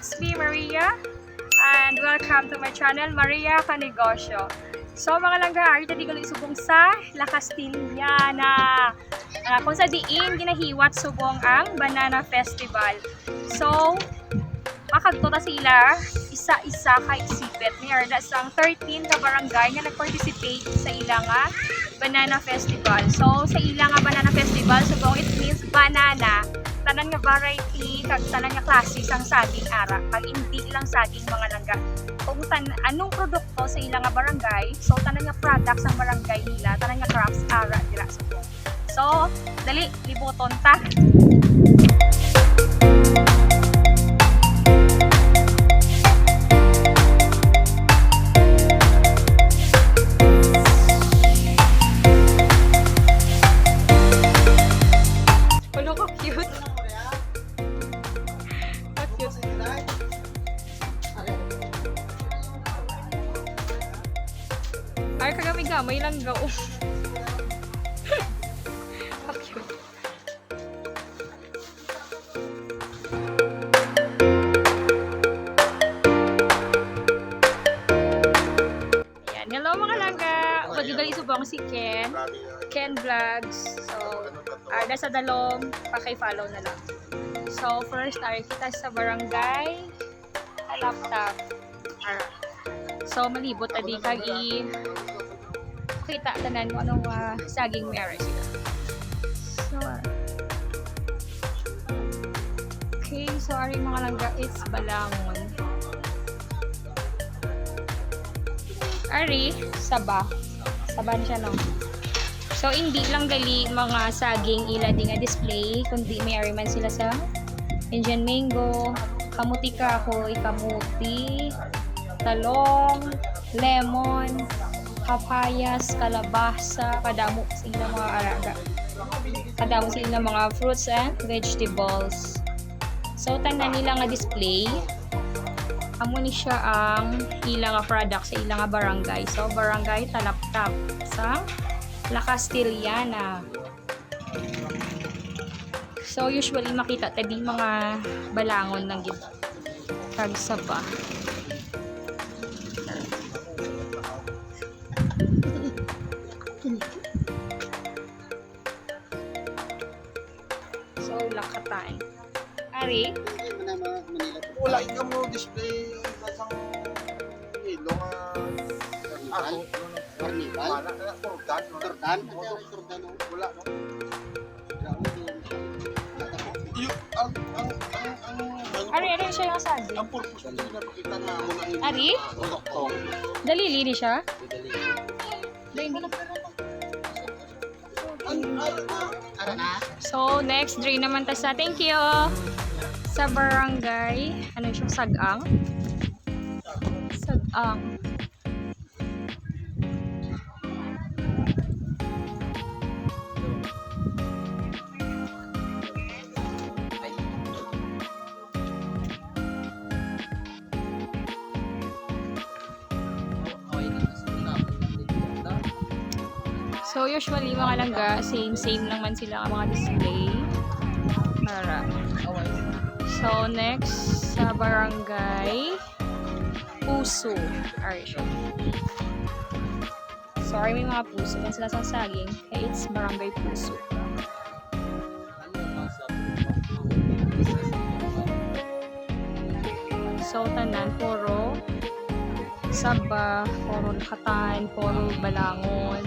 it's me Maria and welcome to my channel Maria Kanegosyo. So mga langga, ito di ko subong sa La Castillana. Uh, kung sa diin, ginahiwat subong ang Banana Festival. So, makagto ta sila isa-isa ka isipit ni Arda sang 13 ka barangay nga nag-participate sa ilang nga Banana Festival. So, sa ilang nga Banana Festival, subong it means tanan variety kag tanan nga klase sang saging ara. Kag hindi lang saging mga langga. Kung tan anong produkto sa ilang nga barangay so tanan nga products ang barangay nila tanan nga crafts ara dira sa so, dali libuton ta Ay, kagami gamay lang ga. Oh. Ka cute. Ayan. Hello mga langga. Pagdudali subong si Ken. Ken Vlogs. So, ah, nasa dalong, paki-follow na lang. So, first, ay kita sa barangay, sa laptop. Ara. So, malibot adi kag i kita tanan mo anong ah, saging meron sila. So, ah. okay, so ari mga langga, it's balangon. Ari, saba. Saba siya, no? So, hindi lang dali mga saging ila di nga display, kundi may ariman sila sa Indian mango, kamuti kahoy, kamuti, talong, lemon, papayas, kalabasa, kadamo sila mga araga. Kadamo sila mga fruits and vegetables. So, tanan nila nga display, amo ni siya ang ilang nga product sa ilang nga barangay. So, barangay Talaptap sa La Castillana. So, usually makita tabi mga balangon ng gid kag saba. Ari, Wala ikaw mo display kasang hilo nga ako. Carnival? Na turdan. Turdan? Turdan. Wala no. Yung ang ang ang ang Ari, ari siya yung sabi. ang purpose nito pinapakita na na yung Ari? produkto. Dalili ni siya? Ang ang Ara na? So, next drain naman ta sa thank you sa barangay. Ano siya? Sagang? Sagang. So, usually mga langga, same-same lang man sila ang mga display. Para. So, next, sa barangay, Puso. Ari siya. Sorry, may mga puso. Yan sila sa saging. Kaya it's barangay Puso. So, tanan, puro saba, puro lakatan, puro balangon.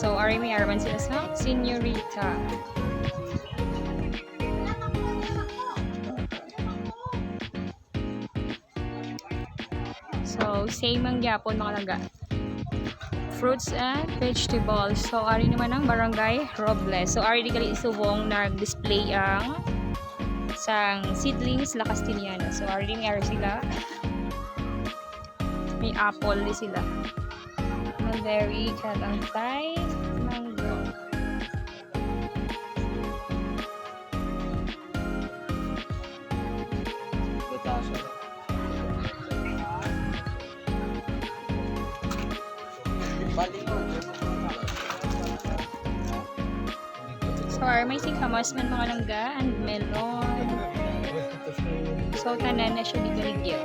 So, ari may arman sila sa Senorita. So, same ang gyapon mga langga. Fruits and vegetables. So, ari naman ang barangay Robles. So, ari di kali isubong nag-display ang sang seedlings La Castillana. So, ari ni ari sila. May apple di sila. Mulberry, kalantay, So, are may singkamas man mga langga and melon. So, tanan na siya di baligya.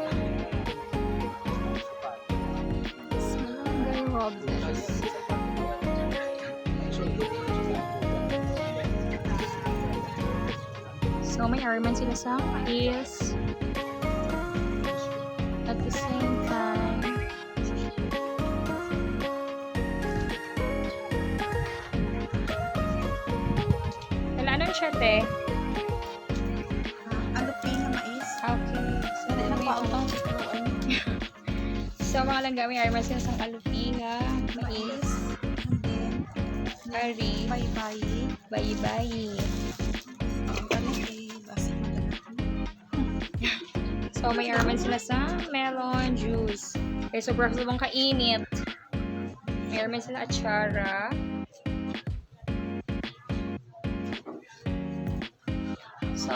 Malunggay Robles. So, may arman sila sa is at the same siya te Ano pina mais? okay so, Ano na pa ang so mga lang gawin arman sila sa kalupinga mais curry Bye-bye. bye bye Ang palagi. Basta madala. So, may arman sila sa melon juice. Okay, sobrang sobrang kainit. May arman sila atsara.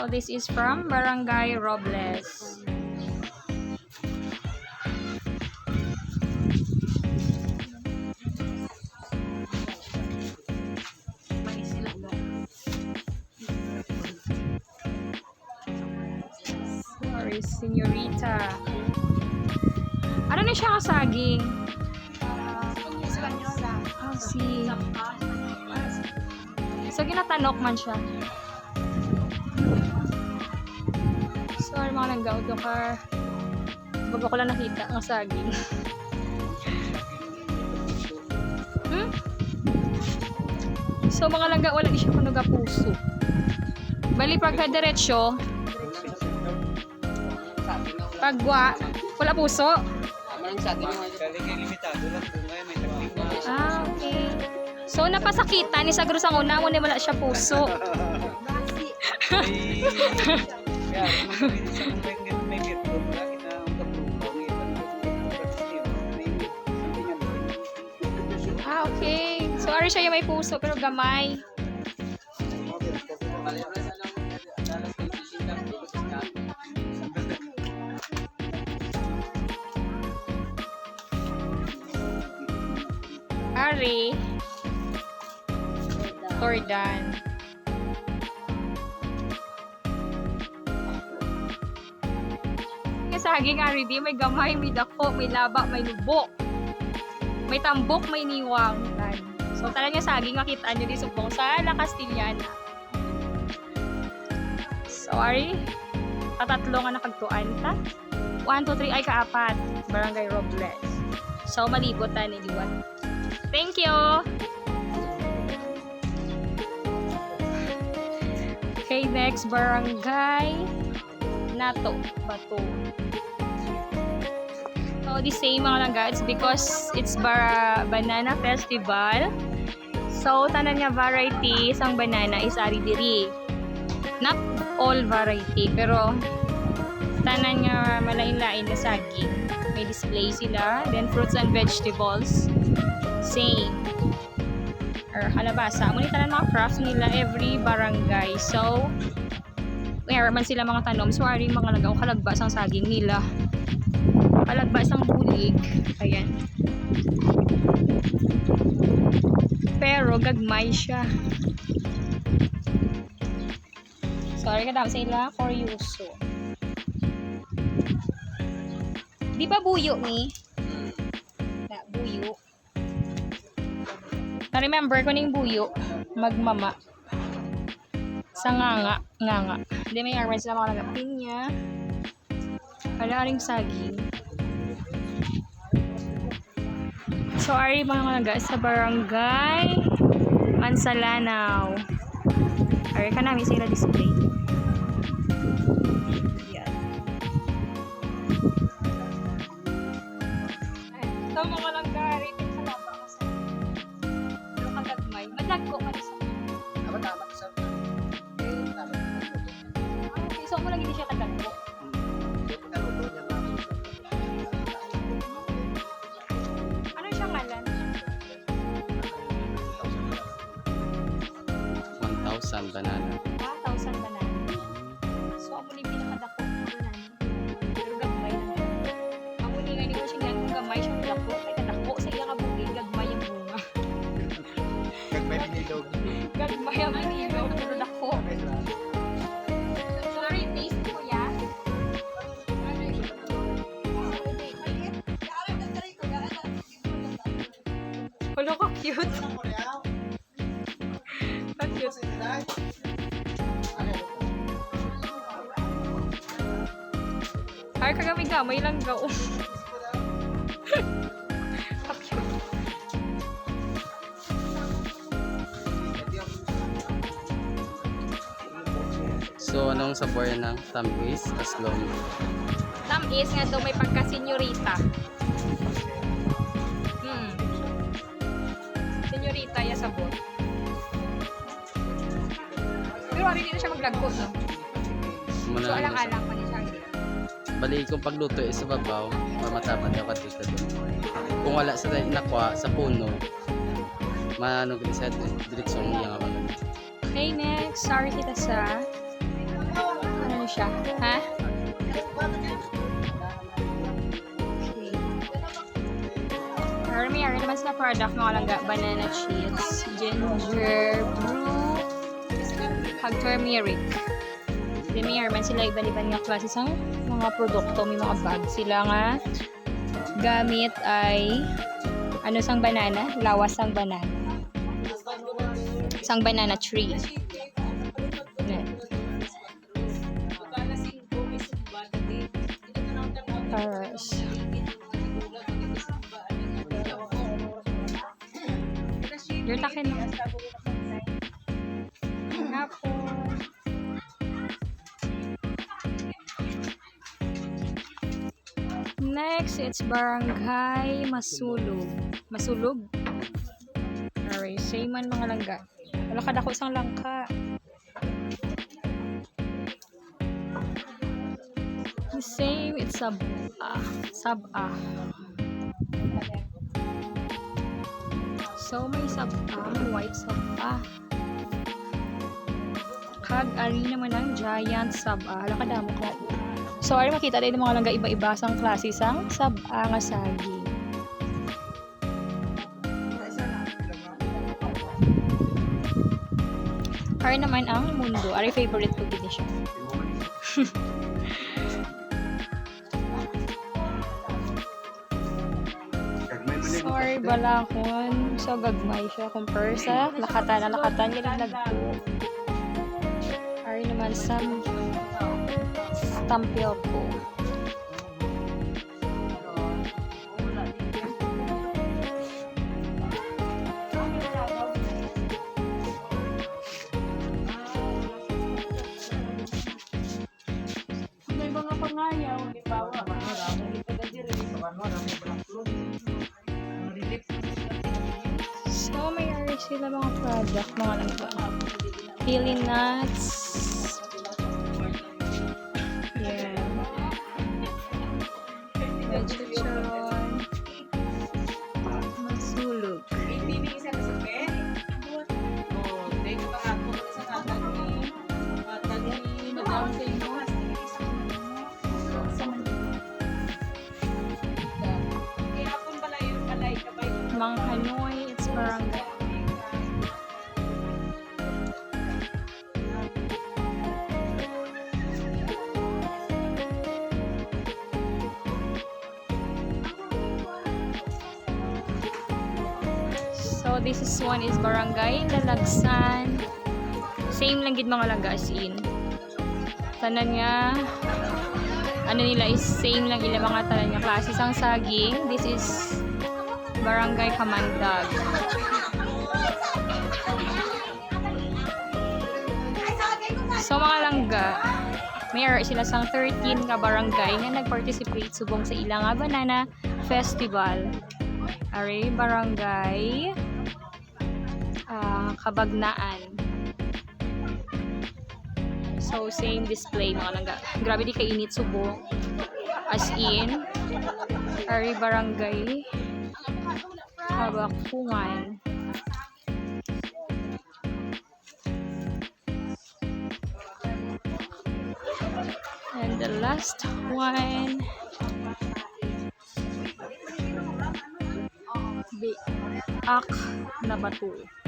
So, this is from Barangay Robles. Sorry, senyorita. Ano na siya kasaging? Espanyola. Oh, si... So, ginatanok man siya. Sorry, mga langgaw to car. Bago ko lang nakita ang saging. hmm? So, mga langga, wala di siya kunuga puso. Bali, pagka diretsyo, pagwa, wala puso. Ah, okay. So, napasakitan ni Sagro sa una, ngunit wala siya puso. Ah, okay. So, ari siya yung may puso, pero gamay. Ari. Tordan. Yung saging Ari di, may gamay, may dako, may laba, may lubok. May tambok, may niwang. Tan. So, talaga saging, makita nyo di subong sa La Castillana. So, Ari, nga nakagtuan ta. 1, 2, 3, ay kaapat. Barangay Robles. So, malibot ta ni Diwan. Thank you! Okay, next barangay. Nato. Bato. So, the same mga. It's because it's bara banana festival. So, tanan nga variety sang banana is ari diri. Not all variety, pero tanan nga malain-lain na saging. May display sila. Then, fruits and vegetables. Same. Or halabasa. Muna tanan mga crafts nila every barangay. So, mayroon man sila mga tanom. So, ari mga lagaw kalagba sang saging nila. Kalagba sang bulig. Ayan. Pero, gagmay siya. Sorry ka sa ila for yuso. Di ba buyo ni? Na, buyo. Na-remember ko ning buyo. Magmama. Sa nganga. Nganga. Hindi may arman sila mga lagapin niya. Wala ring saging. So, ari mga laga sa barangay Mansalanaw. Ari ka namin sila display. Yan. Ito mga langga, ari sa laba ka sa ano kagagmay. Madagko ka na sa Tama tama sa. Eh, tama. Ah, okay. So, mo lang hindi siya kadagko. Ano Mayaman niya, no? Tulad ako. Sorry, taste ko yan. Kulo ka cute. Ang cute. Ay, kagamig ka. May langgaw. So, anong sabor ng tamis? Taslong. Tamis nga daw may pagka-senyorita. Hmm. Senyorita ya sabor. Pero hindi na siya maglagkot, no? So, sa- alang-alang pa niya siya. Bali, kung pagluto is sa babaw, mamatapad yung katika doon. Kung wala sa nakwa, sa puno, maano ka sa diretsong iyang ako. Okay, next. Sorry kita sa... Siya? Ha? Okay. Army, army naman sa product mga langga. Banana chips, ginger, brew, hag turmeric. Then may arman sila iban-iban nga klase sang mga produkto. May mga bag sila nga gamit ay ano sang banana? Lawas sang banana. Sang banana tree. Tapos, Your takin mo. Po. Next, it's Barangay Masulog. Masulog? Alright, same man mga langga. Wala ka dako sang langka. Same, it's sab ah, sab ah. So may sab ah, may white sab ah. Kag ari naman ang giant sab ah. Hala ka. So ari makita tayo ng mga langga iba-iba sang klase sang sab ah nga saging. Ari naman ang mundo. Ari favorite ko gid siya. Sorry, balakon. So, gagmay siya. Compare sa lakatan. na lakatan lang nagpo. Ari naman sa tampil ko. Sila mga product. Mga lang ba? Pili nuts. Yeah. Vegetarian. Masulog. Mang Hanoi, it's barangay. This is one is barangay Lalagsan. Same lang gid mga langga as in. Tanan nga ano nila is same lang ila mga tanan nga klase sang saging. This is Barangay Kamandag. So mga langga, mayroon sila sang 13 nga barangay nga nag-participate subong sa ilang nga banana festival. Are barangay Kabagnaan. So same display mga langga. Grabe di kainit subong. As in, are barangay Kabakungan. And the last one. Biak na bato.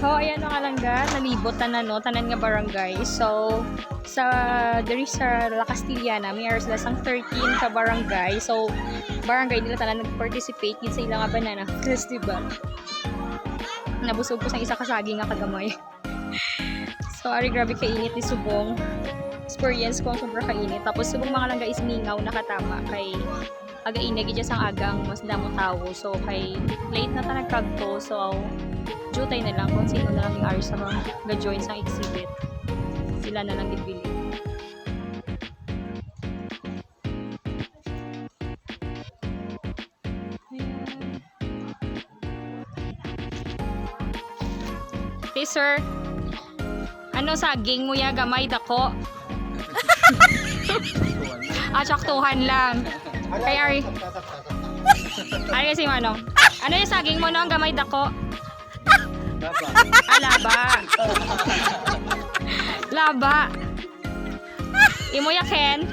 So, ayan mga langga, nalibot na no, tanan nga barangay. So, sa diri sa La Castillana, may aras lasang 13 ka barangay. So, barangay nila tanan nag-participate gid sa ilang nga banana festival. Nabusog ko sa isa kasagi nga kagamay. so, ari grabe kainit ni Subong. Experience ko ang sobra kainit. Tapos, subong mga langga is mingaw nakatama kay aga inag gid sang agang mas damo tawo. So, kay late na ta nagkagto. So, jutay na lang kung sino na lang yung ari sa mga ga-join sa exhibit. Sila na lang ibili. Hey, sir. Ano saging mo ya gamay dako? ah, tsaktuhan lang. Kay Ari. Ari kasi manong. Ano yung saging mo no ang gamay dako? Ah, laba. Laba. Laba. Imo ya Ken.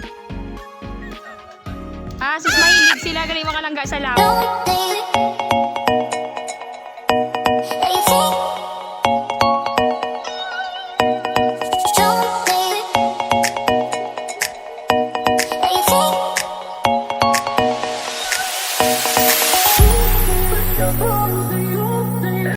Ah, sis mahilig sila galing makalangga sa lawa. Don't